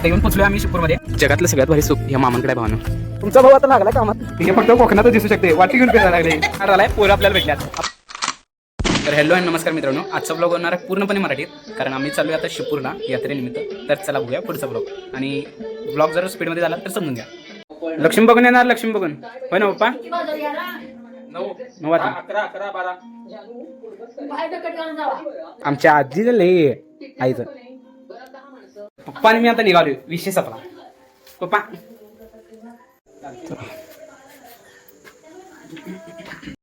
आता येऊन पोचलोय आम्ही शिपूरमध्ये. जगातलं सगळ्यात भारी सुख या मामांकडे भावना. तुमचा भाऊ आता लागला कामात. हे फक्त कोकणातच दिसू शकते. वाटी घेऊन फिरायला लागले. आलाय पोरं आपल्याला भेटल्यात. तर हॅलो आणि नमस्कार मित्रांनो. आजचा ब्लॉग होणार आहे पूर्णपणे मराठीत. कारण आम्ही चालू आता शिपूरला यात्रेनिमित्त. तर चला बघूया पुढचा ब्लॉग आणि ब्लॉग जर स्पीडमध्ये झाला तर समजून घ्या. लक्ष्मी बघून येणार लक्ष्मी बघून. होय ना पप्पा? नऊ बारा आमच्या आजीचं लय आहे, आईचं. पप्पा आणि मी आता निघालोय. विषय संपला. पप्पा.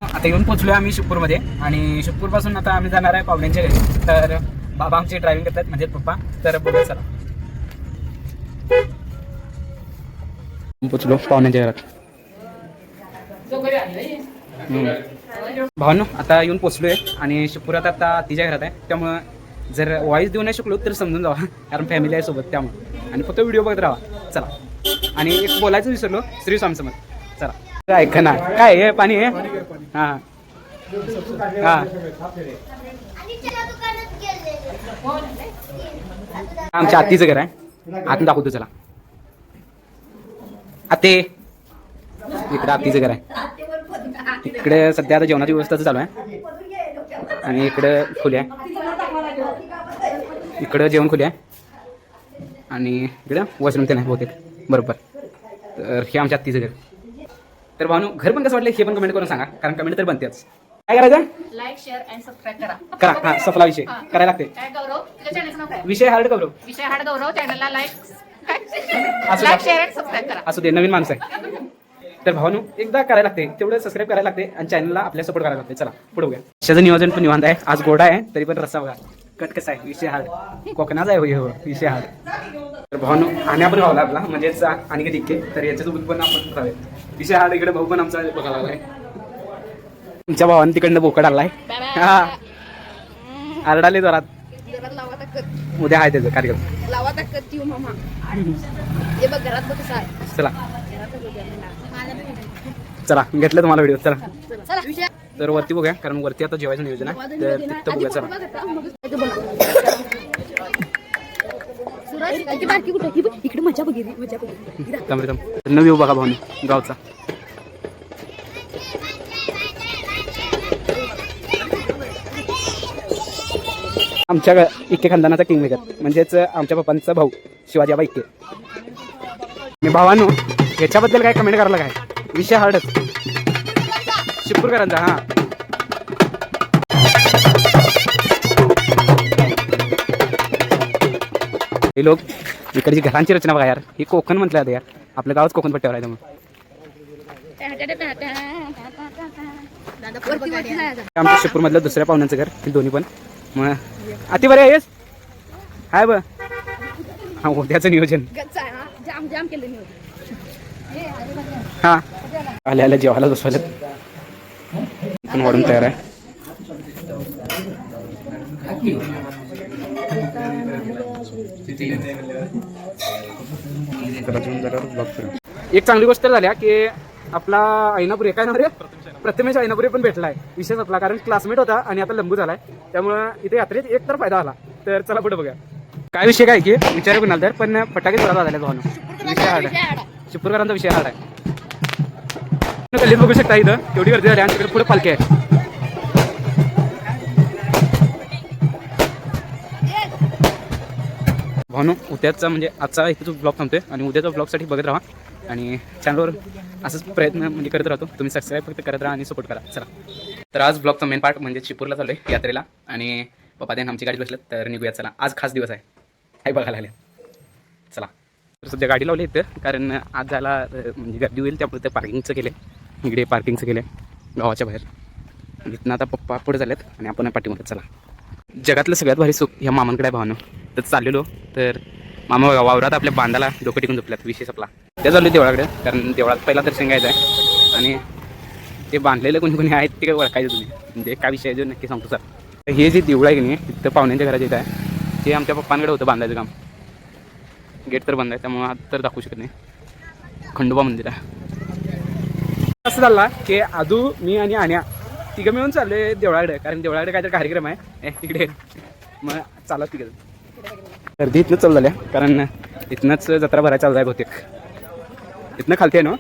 आता येऊन पोचलोय आम्ही शिवपूरमध्ये आणि शिपूरपासून आता आम्ही जाणार आहे पाहुण्यांच्या घरी. तर बाबा आमची ड्रायव्हिंग करतात म्हणजे पप्पा. तर बघा चला. पोचलो पाहुण्यांच्या घरात. भावानो आता येऊन पोचलोय आणि शिपुरात आता तिच्या घरात आहे. त्यामुळं जर वॉईस देऊ नाही शकलो तर समजून जावा. कारण फॅमिली आहे सोबत त्यामुळे. आणि फक्त व्हिडिओ बघत राहा. चला. आणि एक बोलायचं विसरलो श्री स्वामी समज चला. ऐका ना. काय हे पाणी आहे हां. हां. आमच्या आत्तीचं घर आहे. आतून दाखवतो चला. आते इकडे आत्तीचं घर आहे. इकडे सध्या आता जेवणाची व्यवस्था चालू आहे. आणि इकडं खुली आहे. इकडं जेवण खुली आहे आणि इकडं वॉशरूम ते नाही बहुतेक. बरोबर. तर हे आमच्या आत्तीचं घर. तर भावनो घर पण कसं वाटलं हे पण कमेंट करून सांगा. कारण कमेंट तर बनतेच. काय करायचं? लाईक शेअर अँड सबस्क्राईब करा. करा. हा सफला विषय. करायला लागते. काय गौरव? तुझ्या चॅनलचं नाव काय? विषय हार्ड करू विषय हाड गौरव चॅनलला लाईक असू लाईक द्या. शेअर अँड सबस्क्राईब करा. असू दे नवीन माणूस आहे. तर भावनो एकदा करायला लागते. तेवढं सबस्क्राईब करायला लागते आणि चॅनलला आपल्या सपोर्ट करायला लागते. चला पुढे बघूया. नियोजन पण निवांत आहे. आज गोडा आहे तरी पण रस्सा बघा. कट कसा आहे? विषय हार्ड. कोकणाचा आहे होय हो. विषय हार्ड. तर भावनो आणि आपण गावला आपला म्हणजेच आणि कधी दिक्के तर याच्यासोबत पण आपण खावे विषय हार्ड इकडे भाऊ पण आमचा बघायला लागलाय. तुमच्या भावाने तिकडनं बोकड आलाय हा. आरडाले जोरात. उद्या आहे त्याचं कार्यक्रम. लावा ताकद मामा हे बघ घरात बघ कसं आहे चला. चला. घेतलं तुम्हाला व्हिडिओ चला. तर वरती बघूया कारण वरती आता जेवायचं नियोजन आहे. तर तिथं बघूया चला. नवी बघा भावनी गावचा. आमच्या इक्के खानदानाचा किंग मेकर म्हणजेच आमच्या पप्पांचा भाऊ शिवाजी आबा इक्के मी भावानो याच्याबद्दल काय कमेंट करायला काय? विषय हार्डच शिपूरकरांचा हा. हे लोक इकडची घरांची रचना बघा यार. ही कोकण म्हटलं आता यार. आपलं गावच कोकण पट्ट्यावर आहे त्यामुळे. आमच्या शिपूरमधलं दुसऱ्या पाहुण्याचं घर हे दोन्ही पण. मग अति बरे आहेस? हाय ब हा उद्याचं नियोजन. हा. आल्या आल्या जेवायला बसवायला. पण वाढून तयार आहे. एक चांगली गोष्ट तर झाल्या की आपला ऐनापुरी काय नाव रे? प्रथमेश ऐनापुरी पण भेटलाय. विशेष आपला कारण क्लासमेट होता आणि आता लंबू झालाय. त्यामुळं इथे यात्रेत एक तर फायदा आला. तर चला पुढे बघा काय विषय काय की विचार पण तर पण फटाके झाला झाले भावना विषय हाड आहे. विषय हाड आहे. गल्ली बघू शकता इथं. तेवढी गर्दी झाली आणि तिकडे पुढे पालखी आहे. भानू उद्याचा म्हणजे आजचा इथे ब्लॉग थांबतोय आणि उद्याचा ब्लॉगसाठी बघत राहा आणि चॅनलवर असंच प्रयत्न म्हणजे करत राहतो. तुम्ही सबस्क्राईब फक्त करत राहा आणि सपोर्ट करा. चला. तर आज ब्लॉगचा मेन पार्ट म्हणजे चिपूरला चालू आहे यात्रेला आणि पप्पा त्यांना आमची गाडी बसलं तर निघूया चला. आज खास दिवस आहे. हे बघायला आले. चला. तर सध्या गाडी लावली इथं कारण आज जायला म्हणजे गर्दी होईल त्यामुळे ते पार्किंगचं केलं इकडे पार्किंगचं केलं आहे गावाच्या बाहेर. इथनं आता पप्पा पुढे झालेत आणि आपण पाठीमध्ये चला. जगातलं सगळ्यात भारी सुख ह्या मामांकडे आहे भावानं. तर चाललेलो तर मामा बघा वावरात आपल्या बांधाला डोकं टिकून झोपल्यात विशेष आपला त्या चाललो देवळाकडे कारण देवळात पहिला दर्शन घ्यायचं आहे आणि ते बांधलेले कोणी कोणी आहेत ते काय ओळखायचं तुम्ही. म्हणजे काय विषय आहे जो नक्की सांगतो सर हे जे देवळ आहे की नाही तिथं पाहुण्यांच्या घरात येत आहे. ते आमच्या पप्पांकडे होतं बांधायचं काम. गेट तर बंद आहे त्यामुळे आता तर दाखवू शकत नाही. खंडोबा मंदिर आहे. असं झाला की आदू मी आणि आण्या तिघं मिळून चाललोय देवळाकडे. कारण देवळाकडे काहीतरी कार्यक्रम आहे. तिकडे मग चालत तिकडे गर्दी इथनं चालू झाल्या कारण इथनंच जत्रा भरायला चालू आहे बहुतेक. इथनं खालते ना?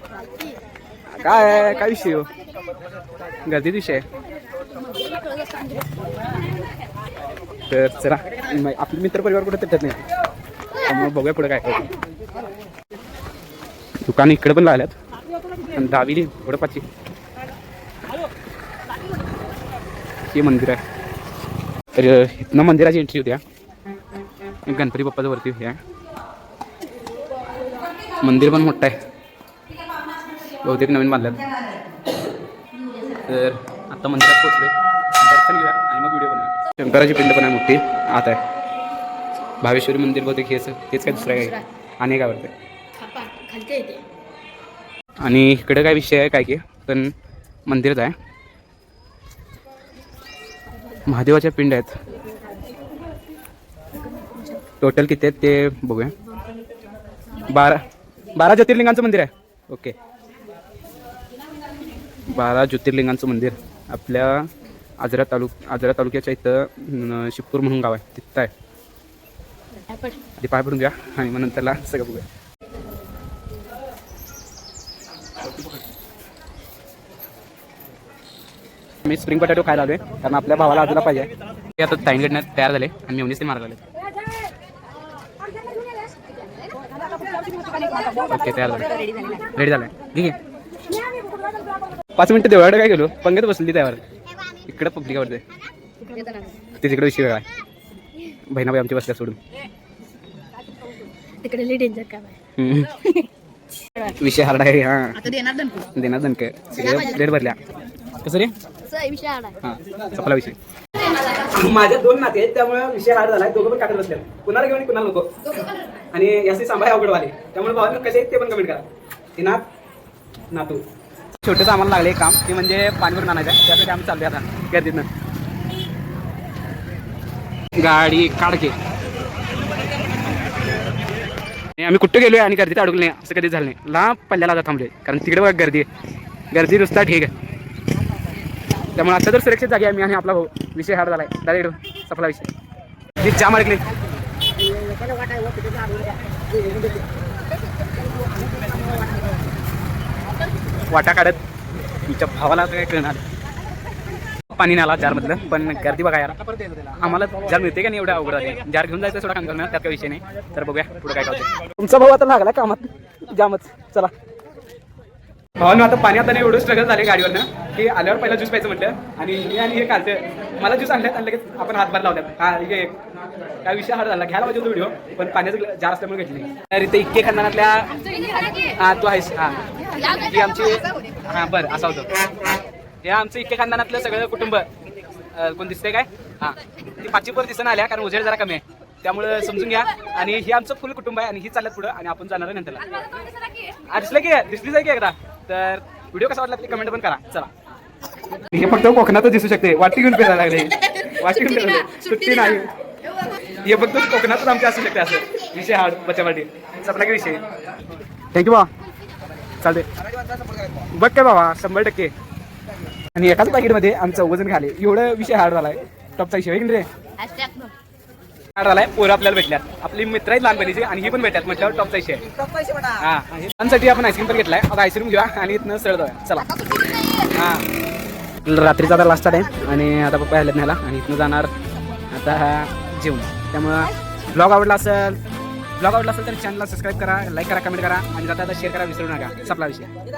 काय काय विषय हो? गर्दीत विषय तर चला आपले मित्र परिवार कुठे भेटत नाही. मग बघूया पुढे काय काय दुकान इकडे पण लागल्यात. दहावी थोडंपाची हे मंदिर आहे. तर इथनं मंदिराची एंट्री होत्या गणपती बाप्पाच्या वरती होत्या मंदिर पण मोठं आहे. बहुतेक नवीन बांधल्यात. तर आता मंदिरात पोचले दर्शन घेऊया आणि मग व्हिडिओ बनवूया. शंकराची पिंड पण आहे मोठी. आत आहे. भावेश्वरी मंदिर बहुतेक हेच तेच काय दुसरं काय? आणि काय वाटतं खालते येते आणि इकडे काय विषय आहे काय की? पण मंदिरच आहे. महादेवाच्या पिंड आहेत. टोटल किती आहेत ते बघूया. बारा बारा ज्योतिर्लिंगांचं मंदिर आहे. ओके बारा ज्योतिर्लिंगांचं मंदिर आपल्या आजरा तालुक आजरा तालुक्याच्या इथं शिपूर म्हणून गाव आहे. तिथं आहे. आधी पाय पडून घ्या आणि मग नंतरला सगळं बघूया. मी स्प्रिंग बटाटो खायला आलोय. कारण आपल्या भावाला अजून पाहिजे. ते आता ताईंकडनं तयार झाले आणि मेवणीच ते मारायला आले ओके तयार झाले. रेडी झालाय ठीक आहे. पाच मिनिटं देवळाकडे काय गेलो? पंगत बसली त्यावर. इकडं पब्लिक आवडते ते तिकडे विषय वेगळा आहे. बहिणाबाई आमची बसल्या सोडून. तिकडे लई डेंजर हम्म. विषय हार्ड आहे हा. आता देणार दणकू. देणार दणक. सगळे प्लेट भरल्या. कसं रे? हा. सपला विषय. माझ्या दोन नाते आहेत त्यामुळे विषय हार्ड झालाय. दोघं पण काढत बसले कुणाला घेऊन कुणाला नको. आणि याचे सांभाळ अवघड वाले त्यामुळे भावांना कसे आहेत ते पण कमेंट करा. हे नात नातू. छोटंसं आम्हाला लागले काम. ते म्हणजे पाणी भरून आणायचं आहे. त्यासाठी आम्ही चाललोय आता. गर्दीतनं गाडी काढके. नाही, आम्ही कुठं गेलोय आणि गर्दीत अडकलो नाही असं कधी झालं नाही. लांब पल्ल्याला आता थांबलोय. कारण तिकडे बघा गर्दी गर्दी नुसता ठीक आहे. त्यामुळे आता तर सुरक्षित जागी आम्ही आणि आपला भाऊ विषय हार झालाय. डायरेक्ट सफला विषय. जी जाम अडकले वाटा काढत. तुमच्या भावाला काय कळणार. पाणी नाही आला जारमधलं पण गर्दी बघा यार. आम्हाला जार मिळते का नाही एवढं अवघड आहे. जार घेऊन जायचं थोडा काम करणार त्यात काही विषय नाही. तर बघूया पुढे काय करतो तुमचा भाऊ आता लागला कामात. जामच. चला. भावानं आता पाणी आता एवढं स्ट्रगल झाले गाडीवरनं की आल्यावर पहिला ज्यूस प्यायचं म्हटलं आणि मी आणि हे कालचं मला ज्यूस आणल्यात आणि लगेच आपण हातभार लावल्यात. हा हे काय विषय हा झाला. घ्यायला पाहिजे व्हिडिओ पण पाण्याचं जार असल्यामुळे घेतली तर इथे इतके खानदानातल्या हा तू आहेस हा. ही आमची हा बरं असं होतं. हे आमचं इतके खानदानातलं सगळं कुटुंब कोण दिसतंय काय? हा. ती पाचवी पर दिसणं आल्या कारण उजेड जरा कमी आहे. त्यामुळे समजून घ्या. आणि हे आमचं फुल कुटुंब आहे आणि ही चालत पुढं आणि आपण जाणार नंतर नंतरला. दिसलं की दिसलीच आहे की एकदा? तर व्हिडिओ कसा वाटला ते कमेंट पण करा. चला. हे फक्त कोकणातच दिसू शकते. वाटी घेऊन फिरायला लागले. वाटी घेऊन फिरायला लागले. सुट्टी नाही. हे फक्त कोकणातच आमचे असू शकते असं. विषय हा बचावाटी. सपना काय विषय. थँक्यू बा चालते बघ काय बाबा शंभर टक्के. आणि एकाच पॅकेटमध्ये आमचं वजन खाले. एवढं विषय हार्ड झालाय. टॉपचा विषय की रे? झालाय पोरं आपल्याला भेटल्यात. आपली मित्र आहेत लहानपणीचे आणि ही पण भेटल्यात. म्हटल्यावर विषय आहे. हा त्यांसाठी आपण आईस्क्रीम पण घेतलाय. आता आईस्क्रीम घेऊया आणि इथनं सरळ जाऊया. चला. हा. रात्रीचा आता लास्ट टाइम आणि आता पप्पा आलेत न्यायला आणि इथनं जाणार आता जेवण. त्यामुळं ब्लॉग आवडला असेल ब्लॉग आवडला असेल तर चॅनलला सबस्क्राईब करा लाईक करा कमेंट करा आणि जाता आता शेअर करा विसरू नका. सपला विषय.